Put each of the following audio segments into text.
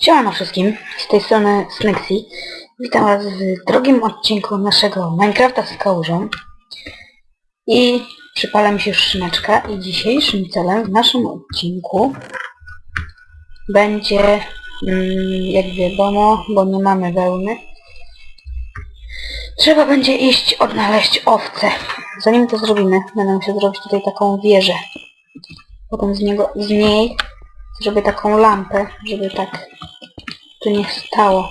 Siemano wszystkim, z tej strony Snexy. Witam was w drugim odcinku naszego Minecrafta z kałużą. I przypala mi się już szyneczka i dzisiejszym celem w naszym odcinku będzie, mm, jak wiadomo, bo nie mamy wełny, trzeba będzie iść odnaleźć owce. Zanim to zrobimy, będę musiał zrobić tutaj taką wieżę. Potem z niego, z niej zrobię taką lampę, żeby tak tu nie stało.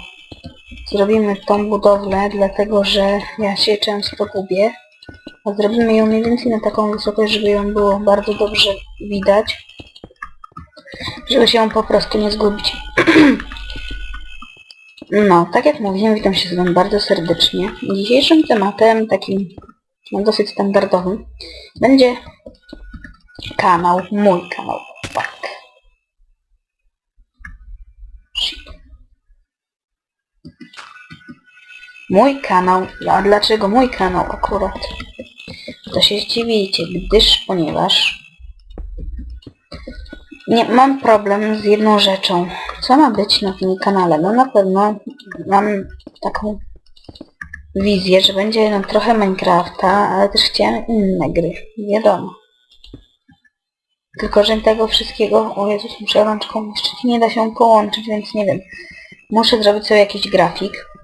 Zrobimy tą budowlę, dlatego że ja się często gubię. A zrobimy ją mniej więcej na taką wysokość, żeby ją było bardzo dobrze widać. Żeby się ją po prostu nie zgubić. No, tak jak mówiłem, witam się z wami bardzo serdecznie. Dzisiejszym tematem, takim no, dosyć standardowym, będzie kanał, mój kanał. Tak. Shit. Mój kanał. A dlaczego mój kanał akurat? To się zdziwicie, gdyż, ponieważ nie mam problem z jedną rzeczą. Co ma być na tym kanale? No na pewno mam taką wizję, że będzie no, trochę Minecrafta, ale też chciałem inne gry. Wiadomo. Tylko, że tego wszystkiego, o Jezus, muszę rączką jeszcze nie da się połączyć, więc nie wiem. Muszę zrobić sobie jakiś grafik.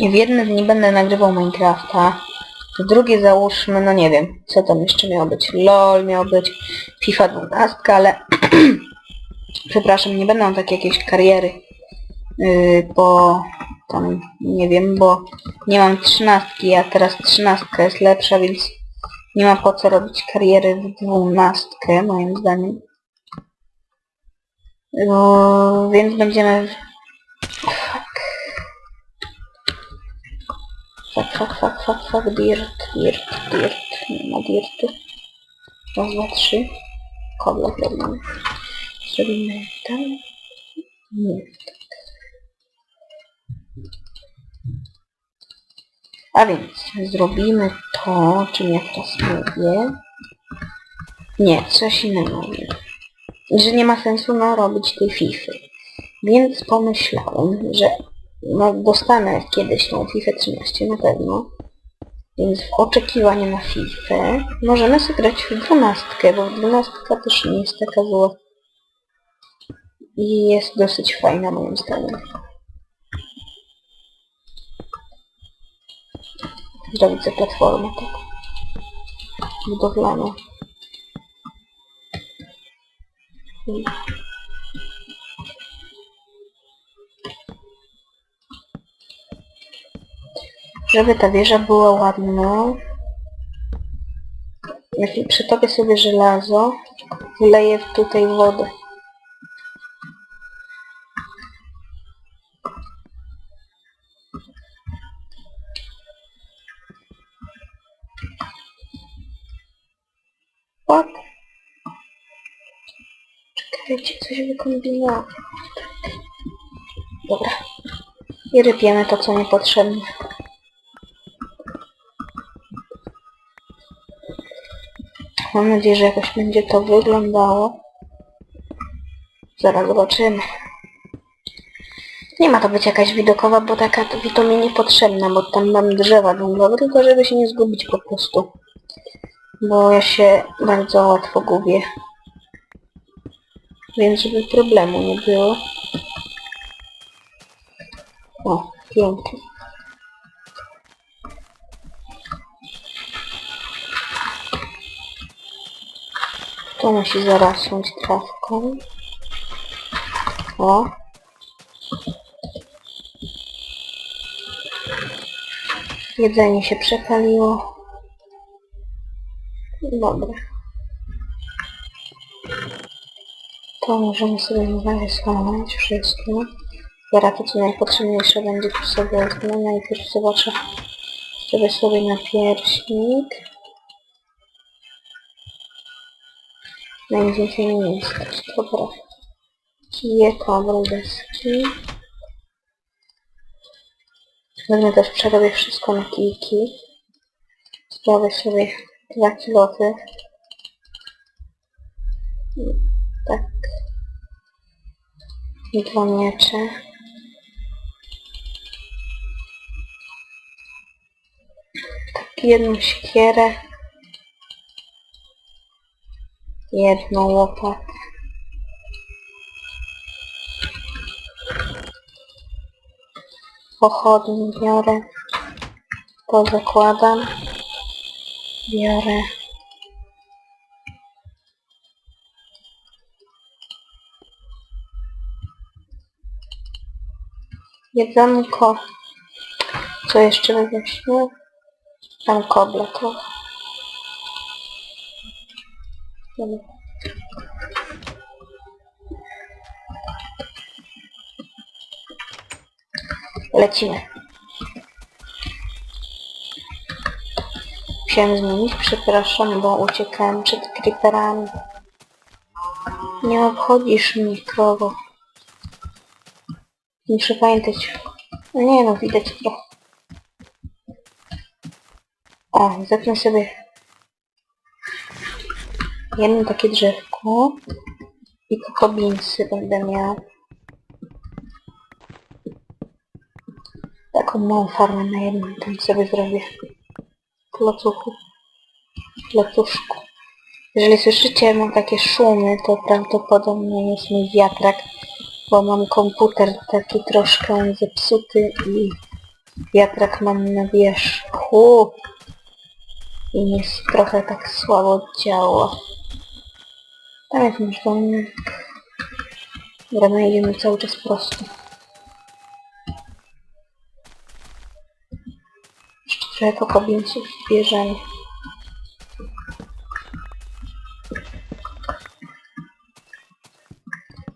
I w jednym dni będę nagrywał Minecrafta. W drugie załóżmy, no nie wiem, co tam jeszcze miało być. LOL miał być, FIFA 12, ale przepraszam, nie będą takie jakieś kariery. Yy, bo tam nie wiem, bo nie mam trzynastki, a teraz trzynastka jest lepsza, więc nie ma po co robić kariery w dwunastkę, moim zdaniem. No, więc będziemy... Fuck. Fuck, fuck, fuck, fuck, fuck, dirt, dirt, dirt. Nie ma dirtu. Raz, dwa, trzy. Kobla zrobimy. Zrobimy tam. Nie. A więc zrobimy to, czym ja teraz mówię. Nie, coś innego. Że nie ma sensu no, robić tej FIFA. Więc pomyślałem, że no, dostanę kiedyś tą FIFA 13 na pewno. Więc w oczekiwaniu na FIFA możemy sobie grać w 12, bo 12 też nie jest taka zła. I jest dosyć fajna moim zdaniem. zrobić za platformę, tak. Budowlaną. Żeby ta wieża była ładna, jak przytopię sobie żelazo, wleję tutaj wodę. What? Czekajcie, coś wykombinowałem. Dobra. I rypiemy to, co niepotrzebne. Mam nadzieję, że jakoś będzie to wyglądało. Zaraz zobaczymy. Nie ma to być jakaś widokowa, bo taka to mi niepotrzebna, bo tam mam drzewa dżunglowe, tylko żeby się nie zgubić po prostu bo ja się bardzo łatwo gubię. Więc żeby problemu nie było. O, pięknie. To musi zarasnąć trawką. O. Jedzenie się przepaliło. Dobra. To możemy sobie zarysować wszystko. Teraz to co najpotrzebniejsze będzie tu sobie wezmę. Najpierw zobaczę. Zrobię sobie na pierśnik. Najwięcej nie jest. Dobra. Kije, kobry, deski. Wezmę też przerobię wszystko na kijki. Zrobię sobie dwa kiloty. Tak. I dwa miecze. Tak, jedną siekierę. Jedną łopatę. Pochodnie biorę. To zakładam. Biorę. Jedzonko. Co jeszcze weźmiemy? Tam kobla trochę. Lecimy. Musiałem zmienić, przepraszam, bo uciekałem przed creeperami. Nie obchodzisz mnie, krowo. Muszę pamiętać. No nie no, widać trochę. O, zetnę sobie jedno takie drzewko i kokobinsy będę miał. Taką małą farmę na jednym tam sobie zrobię. Klocuchu. Klocuszku. Jeżeli słyszycie mam takie szumy, to prawdopodobnie jest mój wiatrak, bo mam komputer taki troszkę zepsuty i wiatrak mam na wierzchu i jest trochę tak słabo działa. Tam jest nasz domek. Dobra, no idziemy cały czas prosto. Jeszcze trochę kokobińców zbierzemy.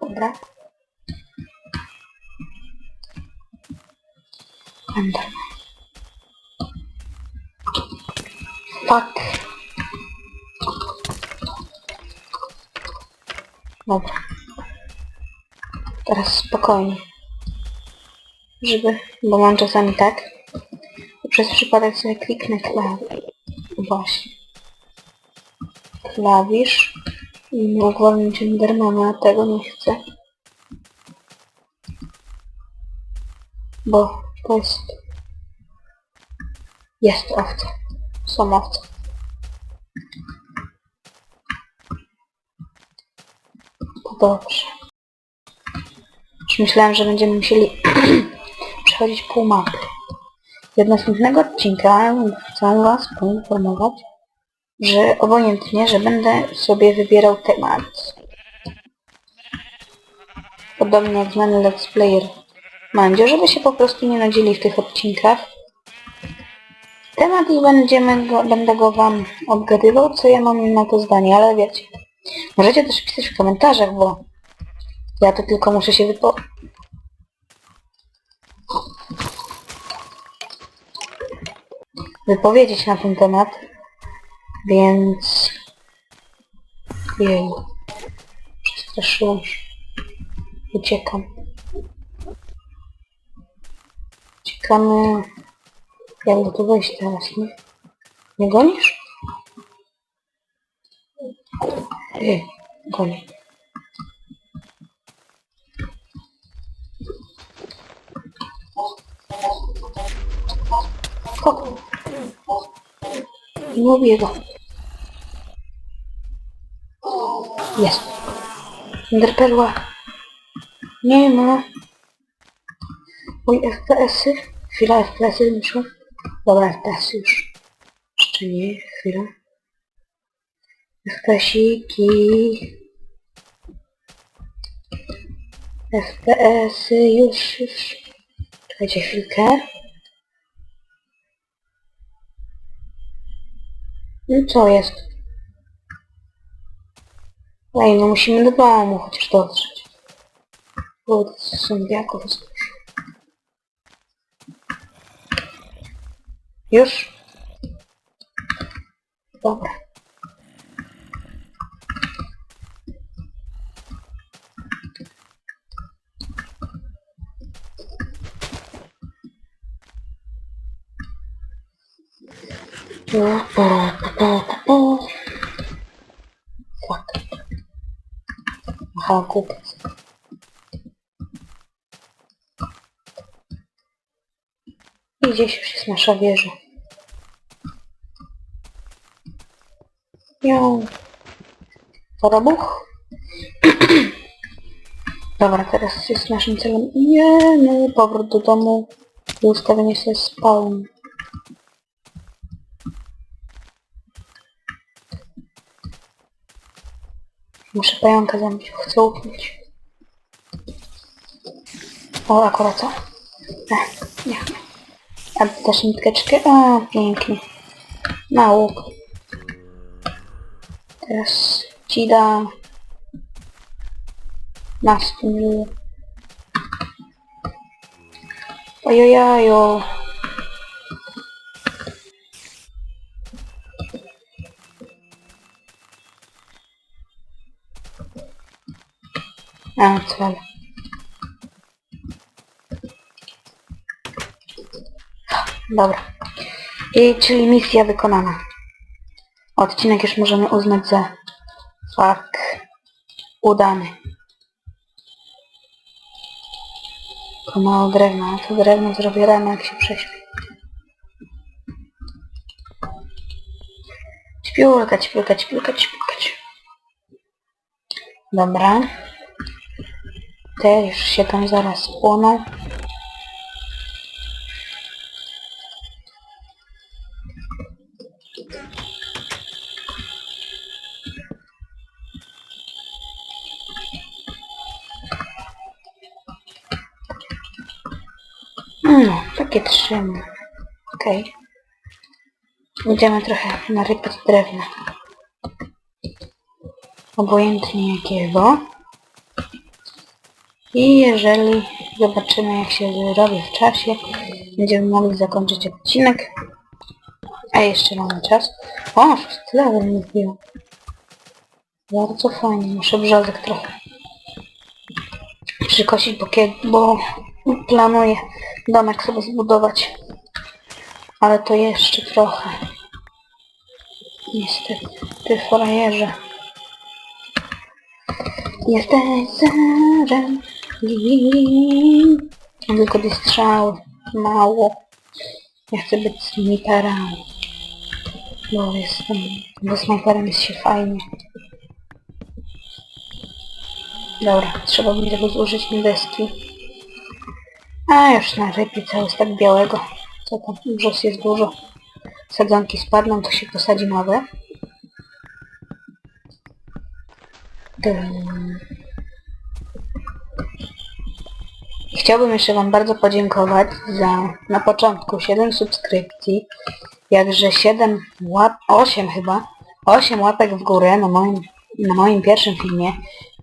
Dobra. Ender. Fuck. Dobra. Teraz spokojnie. Żeby, bo mam czasami tak, przez przypadek sobie kliknę klawisz. Właśnie. Klawisz i nie uwolnić Endermana, tego nie chcę. Bo to jest... Jest owca. Są owce. To dobrze. Już myślałem, że będziemy musieli przechodzić pół mapy. Do następnego odcinka chcę Was poinformować, że obojętnie, że będę sobie wybierał temat. Podobnie jak znany let's player Mandzio, żeby się po prostu nie nudzili w tych odcinkach. Temat i będziemy go, będę go Wam obgadywał, co ja mam na to zdanie, ale wiecie. Możecie też pisać w komentarzach, bo ja to tylko muszę się wypo... wypowiedzieć na ten temat. Więc... Jej. Przestraszyłem się. Uciekam. Uciekamy... Jak do tu wejść teraz, nie? Nie gonisz? Ej, goni. Kogo? Nie lubię go. Jest. Enderperła. Nie ma. Oj, FPS-y. Chwila, FPS-y wyszło. Dobra, FPS. FPS-y, już, już. Czekajcie chwilkę. No co jest? Ej, no musimy do domu chociaż dotrzeć. Bo zombiaków jest. Już? Dobra. Tak. Aha, kupić. I gdzieś już jest nasza wieża. Miał. Robuch. Dobra, teraz jest naszym celem jeee, no, powrót do domu i ustawienie się spawn. Muszę pająka zabić, chcę upnąć. O, akurat co? Ech, nie. A też niteczkę? A, pięknie. Na łuk. Teraz ci da... Następny. Ojojajo. A. Dobra. I, czyli misja wykonana. Odcinek już możemy uznać za fakt udany. Tylko mało drewna, a to drewno zrobię rano jak się prześpię. Ćpiulka, ćpiulka, ćpiulka, ćpiulka. Dobra. Te już się tam zaraz płoną. No, takie trzy. Okej. Idziemy trochę narypać drewna. Obojętnie jakiego. I jeżeli zobaczymy jak się zrobi w czasie, będziemy mogli zakończyć odcinek. A jeszcze mamy czas. O, szósty level mi. Bardzo fajnie, muszę brzozek trochę przykosić, bo, kiedy, bo planuję domek sobie zbudować. Ale to jeszcze trochę. Niestety, ty frajerze. Jesteś zarem. Mam tylko dwie strzały. Mało. Ja chcę być snajperem. Bo jestem... Bo snajperem jest się fajnie. Dobra, trzeba będzie go zużyć niebieski. A już na rypie cały stak białego. Co tam? Brzos jest dużo. Sadzonki spadną, to się posadzi nowe. Chciałbym jeszcze Wam bardzo podziękować za na początku 7 subskrypcji, jakże 7 łap, 8 chyba, 8 łapek w górę na moim, na moim pierwszym filmie,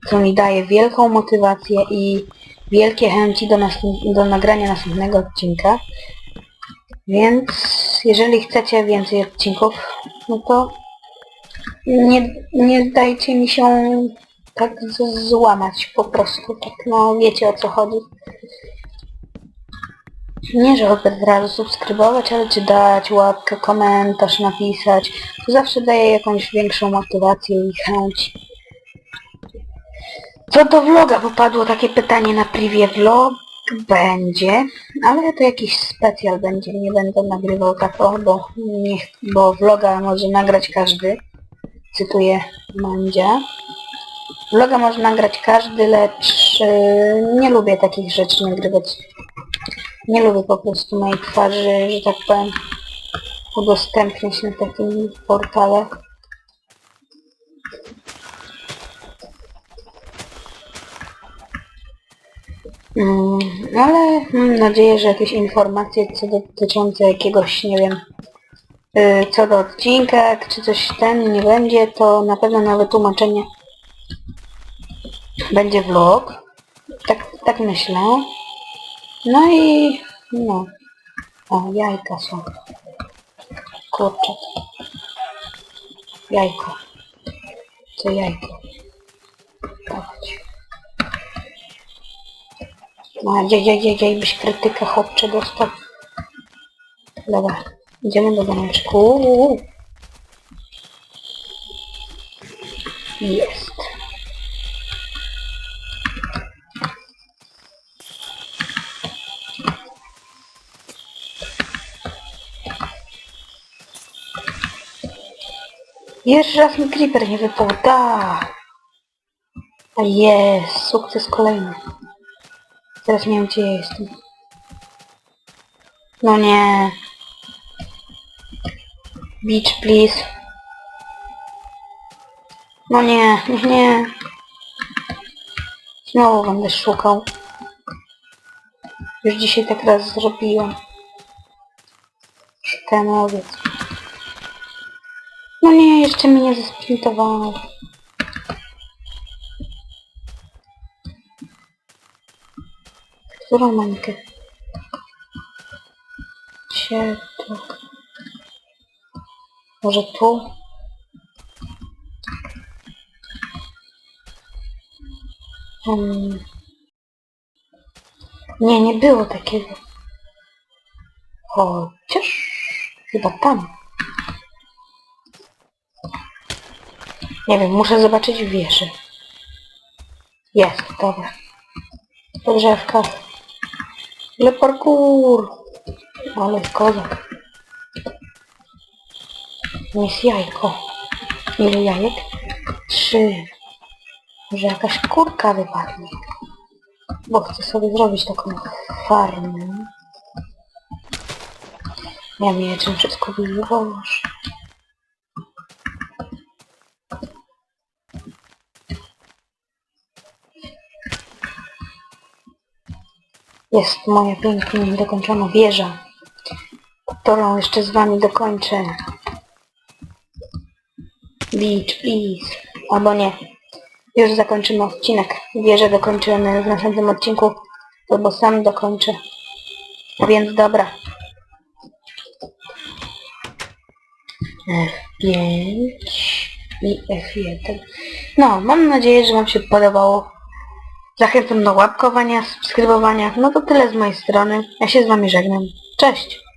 co mi daje wielką motywację i wielkie chęci do, do nagrania następnego odcinka. Więc jeżeli chcecie więcej odcinków, no to nie, nie dajcie mi się tak złamać po prostu. Tak no wiecie o co chodzi. Nie, że od razu subskrybować, ale czy dać łapkę, komentarz, napisać. To zawsze daje jakąś większą motywację i chęć. Co do vloga, bo padło takie pytanie na privie vlog będzie, ale to jakiś specjal będzie, nie będę nagrywał tak o, bo, nie, ch- bo vloga może nagrać każdy, cytuję Mandzia. Vloga może nagrać każdy, lecz yy, nie lubię takich rzeczy nagrywać. Nie lubię po prostu mojej twarzy, że tak powiem, udostępniać na takim portale. Mm, ale mam nadzieję, że jakieś informacje co dotyczące jakiegoś, nie wiem, y, co do odcinka, czy coś ten nie będzie, to na pewno na wytłumaczenie będzie vlog. Tak, tak myślę. No i no. O, jajka są. Kurczę. Jajko. To jajko. Dawać. No, jej, jej, jej, jej, byś krytyka chłopcze dostał. Dobra, idziemy do domeczku. Jest. Jeszcze raz mi creeper nie wypał, da. A jest, sukces kolejny. Teraz nie wiem gdzie jestem. No nie. Beach, please. No nie, nie, nie. Znowu będę szukał. Już dzisiaj tak raz zrobiłem. Szukałem owiec. No nie, jeszcze mnie nie zesprintowało. Którą mańkę? Gdzie tu? Może tu? Hmm. Nie, nie było takiego. Chociaż chyba tam. Nie wiem, muszę zobaczyć wieżę. Jest, dobra. Po drzewkach. Ale parkour. Ale kozak. Jest jajko. Ile jajek? Trzy. Może jakaś kurka wypadnie. Bo chcę sobie zrobić taką farmę. Ja mieczem wszystko wyłożę. Jest moja pięknie niedokończona wieża, którą jeszcze z wami dokończę. Beach, please. Albo nie. Już zakończymy odcinek. Wieżę dokończymy w następnym odcinku, albo sam dokończę. Więc dobra. F5 i F1. No, mam nadzieję, że Wam się podobało. Zachęcam do łapkowania, subskrybowania. No to tyle z mojej strony. Ja się z Wami żegnam. Cześć!